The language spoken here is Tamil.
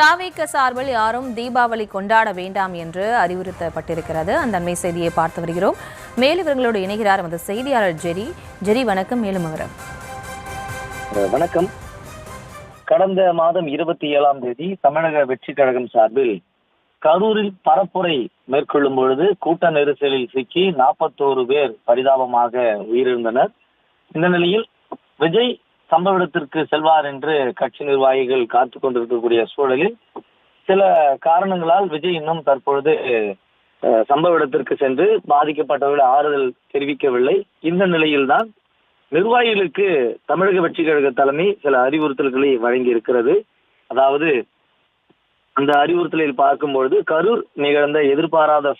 தாவேக்க சார்பில் யாரும் தீபாவளி கொண்டாட வேண்டாம் என்று அறிவுறுத்தப்பட்டிருக்கிறது. அந்த அண்மை செய்தியை பார்த்து வருகிறோம். மேலும் இவர்களோடு இணைகிறார் நமது செய்தியாளர் ஜெரி. ஜெரி வணக்கம். மேலும் விவரம். வணக்கம். கடந்த மாதம் இருபத்தி ஏழாம் தேதி தமிழக வெற்றி கழகம் சார்பில் கரூரில் பரப்புரை மேற்கொள்ளும் பொழுது கூட்ட நெரிசலில் சிக்கி நாற்பத்தோரு பேர் பரிதாபமாக உயிரிழந்தனர். இந்த நிலையில் விஜய் சம்பவ இடத்திற்கு செல்வார் என்று கட்சி நிர்வாகிகள் காத்துக் கொண்டிருக்கக்கூடிய சூழலில் சில காரணங்களால் விஜய் இன்னும் தற்பொழுது சம்பவ இடத்திற்கு சென்று பாதிக்கப்பட்டவர்கள் ஆறுதல் தெரிவிக்கவில்லை. இந்த நிலையில்தான் நிர்வாகிகளுக்கு தமிழக வெற்றி கழக தலைமை சில அறிவுறுத்தல்களை வழங்கி இருக்கிறது அதாவது அந்த அறிவுறுத்தலில் பார்க்கும்பொழுது கரூர் நிகழ்ந்த எதிர்பாராத